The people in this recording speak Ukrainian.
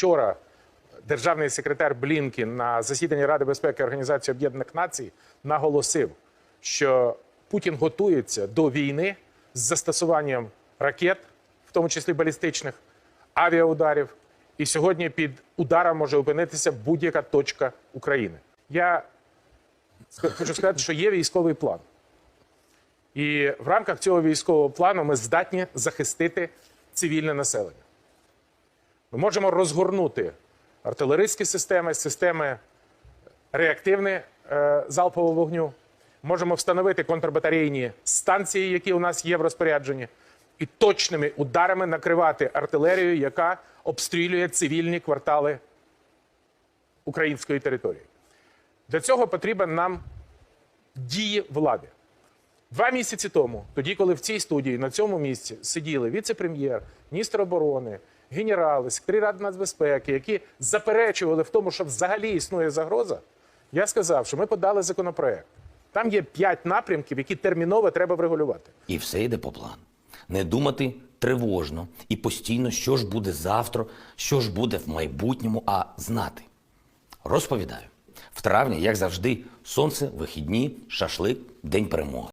вчора державний секретар Блінкін на засіданні Ради безпеки Організації Об'єднаних Націй наголосив, що Путін готується до війни з застосуванням ракет, в тому числі балістичних, авіаударів. І сьогодні під ударом може опинитися будь-яка точка України. Я хочу сказати, що є військовий план. І в рамках цього військового плану ми здатні захистити цивільне населення. Ми можемо розгорнути артилерійські системи, системи реактивне залпового вогню. Можемо встановити контрбатарейні станції, які у нас є в розпорядженні, і точними ударами накривати артилерію, яка обстрілює цивільні квартали української території. Для цього потрібен нам дії влади. Два місяці тому, тоді, коли в цій студії на цьому місці сиділи віце-прем'єр, міністр оборони, генерали, секретарі Ради нацбезпеки, які заперечували в тому, що взагалі існує загроза, я сказав, що ми подали законопроект. Там є п'ять напрямків, які терміново треба врегулювати. І все йде по плану. Не думати тривожно і постійно, що ж буде завтра, що ж буде в майбутньому, а знати. Розповідаю. В травні, як завжди, сонце, вихідні, шашлик, день перемоги.